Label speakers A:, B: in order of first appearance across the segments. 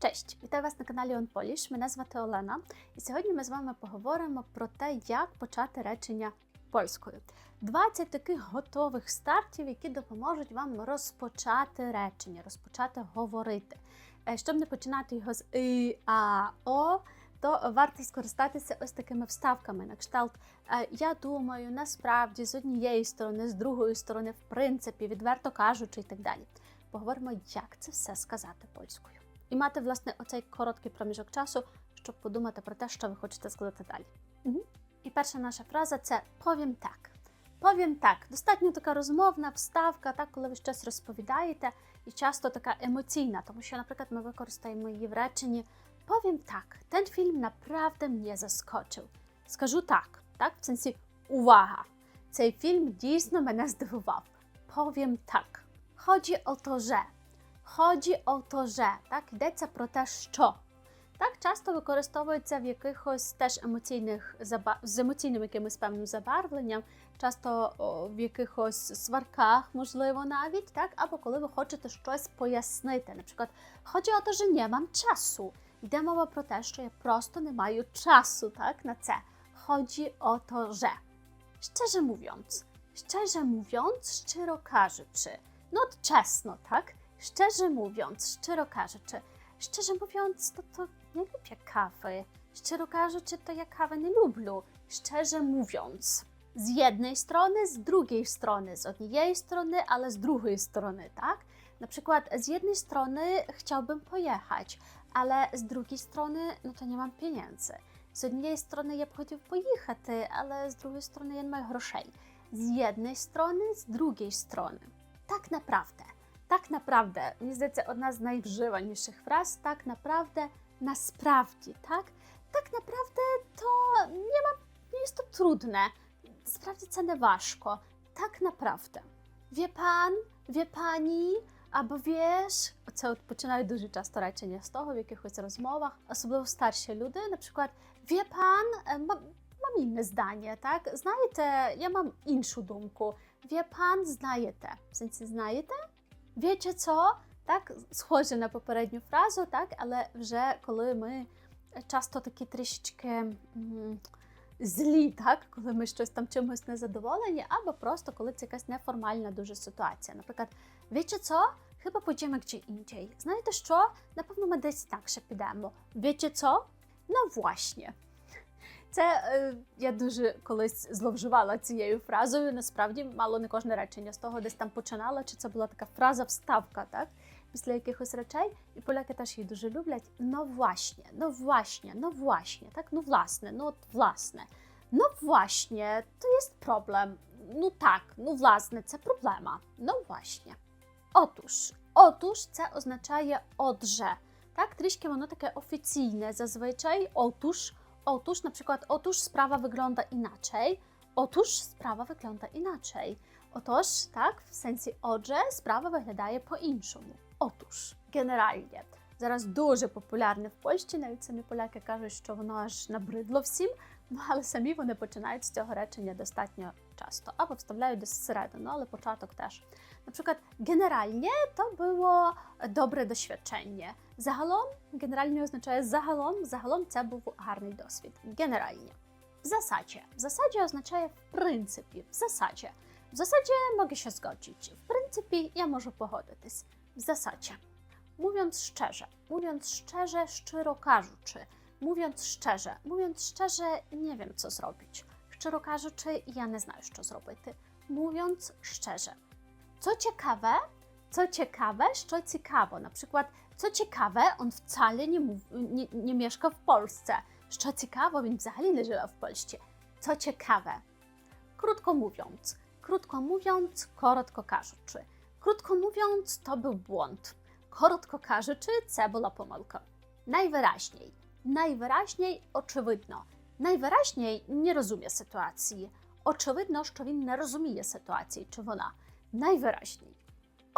A: Cześć, вітаю вас на каналі On Polish. Мене звати Олена, і сьогодні ми з вами поговоримо про те, як почати речення польською. 20 таких готових стартів, які допоможуть вам розпочати речення, розпочати говорити. Е, Щоб не починати його з и, а, о, то варто скористатися ось такими вставками на кшталт. е, Я думаю, насправді з однієї сторони, з другої сторони, в принципі, відверто кажучи, і так далі. Поговоримо, як це все сказати польською. І мати, власне, оцей короткий проміжок часу, щоб подумати про те, що ви хочете сказати далі. Угу. І перша наша фраза це повім так. Повім так. Достатньо така розмовна вставка, так, коли ви щось розповідаєте, і часто така емоційна, тому що, наприклад, ми використаємо її в реченні Powiem tak, ten film naprawdę mnie zaskoczył. Скажу так, так, в сенсі увага. Цей фільм дійсно мене здивував. Powiem так. Chodzi o to, że. Chodzi o to, że. Так, йдеться про те, що. Так, часто використовується в якихось теж емоційних заба... з емоційним якимось певним забарвленням, часто о, в якихось сварках, можливо, навіть, так, або коли ви хочете щось пояснити. Наприклад, chodzi o to, że nie mam czasu. Йде мова про те, що я просто не маю часу, так, на це. Chodzi o to, że. Szczerze mówiąc, szczerze mówiąc, szczero кажучи. No czesno, tak? Szczerze mówiąc, szczerokarzy, szczerze mówiąc, to, to nie lubię kawy. Szczerokarzy, to ja kawę nie lubię. Szczerze mówiąc. Z jednej strony, z drugiej strony, z jednej strony, ale z drugiej strony, tak? Na przykład z jednej strony chciałbym pojechać, ale z drugiej strony, no to nie mam pieniędzy. Z jednej strony ja bym pojechać, ale z drugiej strony ja nie mam groszej. Z jednej strony, z drugiej strony. Tak naprawdę Так naprawdę. Мені здається, одна з найвживаніших фраз. Так naprawdę, насправді, так? Так naprawdę to nie ma, nie jest to trudne. Sправді це не важко. Так naprawdę. Wie pan, wie pani, або wiesz, це от починають дуже часто речення з того в якихось розмовах, особливо старші люди. Наприклад, wie pan, е, ма- mam inne zdanie, tak? Знаєте, я мам іншу думку. Wie pan, знаєте. В сенсі знаєте? Wiecie co? Так, схоже на попередню фразу, так, але вже коли ми часто такі трішечки злі, так, коли ми щось там чимось незадоволені, або просто коли це якась неформальна дуже ситуація. Наприклад, wiecie co? Chyba pójdziemy gdzie indziej. Знаєте що? Напевно, ми десь інакше підемо. Wiecie co? Ну, właśnie. Це е, я дуже колись зловживала цією фразою. Насправді, мало не кожне речення з того десь там починала, чи це була така фраза вставка, так? Після якихось речей, і поляки теж її дуже люблять. Ну, właśnie, ну, właśnie, ну, właśnie, так? Ну, власне, ну, от, власне. Ну, właśnie, to jest problem. Ну так, ну власне, це проблема. Ну, właśnie. Otóż, otóż це означає отже. Так, трішки воно таке офіційне зазвичай. Otóż, Otóż, na przykład, otóż sprawa wygląda inaczej, otóż sprawa wygląda inaczej. Otóż, tak, w sensie odże sprawa wygląda po inszomu. Otóż, generalnie. Зараз дуже популярне в Польщі, навіть самі поляки кажуть, що воно аж набридло всім, ну але самі вони починають з цього речення достатньо часто або вставляють десь всередину, але початок теж. Наприклад, генеральне то було добре doświadczenie. Загалом, генеральне означає загалом, загалом це був гарний досвід. Генеральне. W zasadzie. W zasadzie oznacza w pryncypie. W zasadzie. W zasadzie mogę się zgodzić. W pryncypie ja może pogodzić. W zasadzie. Mówiąc szczerze, mówiąc szczerze, szczerokarzy, mówiąc szczerze, mówiąc szczerze, nie wiem co zrobić. Szczerokarzy, czy ja nie znam, co zrobić. Mówiąc szczerze. Co ciekawe, co ciekawe, co ciekawe, na przykład, co ciekawe, on wcale nie, nie, nie mieszka w Polsce. Co ciekawe, on wcale nie żyje w Polsce. Co ciekawe. Krótko mówiąc, krótko mówiąc, korotko karzuczy. Krótko mówiąc, to był błąd kokarzy czy cebula pomolko. Najwyraźniej, najwyraźniej oczywidno. Najwyraźniej nie rozumie sytuacji. Oczywidno, że winna rozumie sytuacji, czy ona. Najwyraźniej.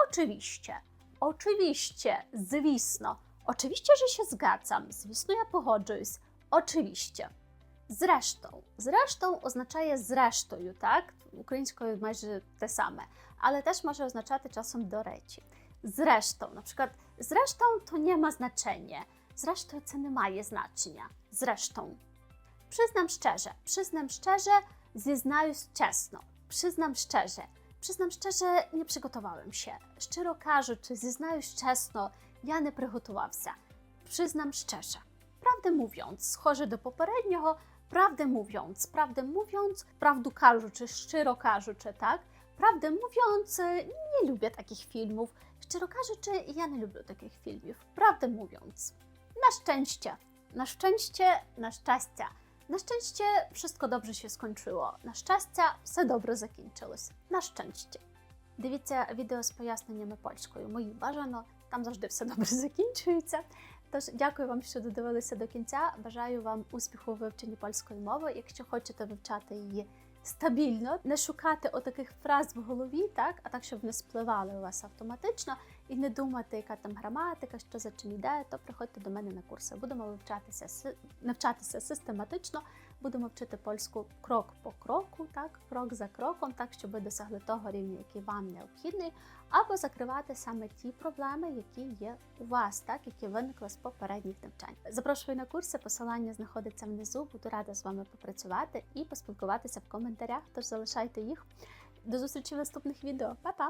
A: Oczywiście, oczywiście, zwisno. Oczywiście, że się zgadzam, zwisno ja pochodzę z. Oczywiście. Zresztą. Zresztą oznacza zresztą, tak? W ukraińsku masz te same, ale też może oznaczać czasem do reci zresztą. Na przykład zresztą to nie ma znaczenia. Zresztą це не має значення. Zresztą. Przyznam szczerze, przyznam szczerze, zізнаюсь чесно. Przyznam szczerze. Przyznam szczerze, nie przygotowałem się. Щиро кажучи, зізнаюсь чесно, я не приготувався. Przyznam szczerze. Prawdę mówiąc, схоже до попереднього, prawdę mówiąc, prawdę mówiąc, prawду кажучи, щиро кажучи, tak? Prawdę mówiąc, e, nie lubię takich filmów. Szczero кажучи, ja nie lubię takich filmów. Prawdę mówiąc. Na szczęście. Na szczęście, na szczęście. На щастя, wszystko dobrze się skończyło. На щастя, все добре закінчилось. На щастя. Дивіться відео з поясненнями польською. Мої бажано, там завжди все добре закінчується. Тож дякую вам, що додивилися до кінця. Бажаю вам успіху у вивченні польської мови. Якщо хочете вивчати її Стабільно, не шукати отаких фраз в голові, так, а так, щоб не спливали у вас автоматично, і не думати, яка там граматика, що за чим йде, то приходьте до мене на курси. Будемо вивчатися навчатися систематично, будемо вчити польську крок по кроку, так, крок за кроком, так, щоб ви досягли того рівня, який вам необхідний, або закривати саме ті проблеми, які є у вас, так, які виникли з попередніх навчань. Запрошую на курси, посилання знаходиться внизу. Буду рада з вами попрацювати і поспілкуватися в коментарях. Тож залишайте їх. До зустрічі в наступних відео. Па-па!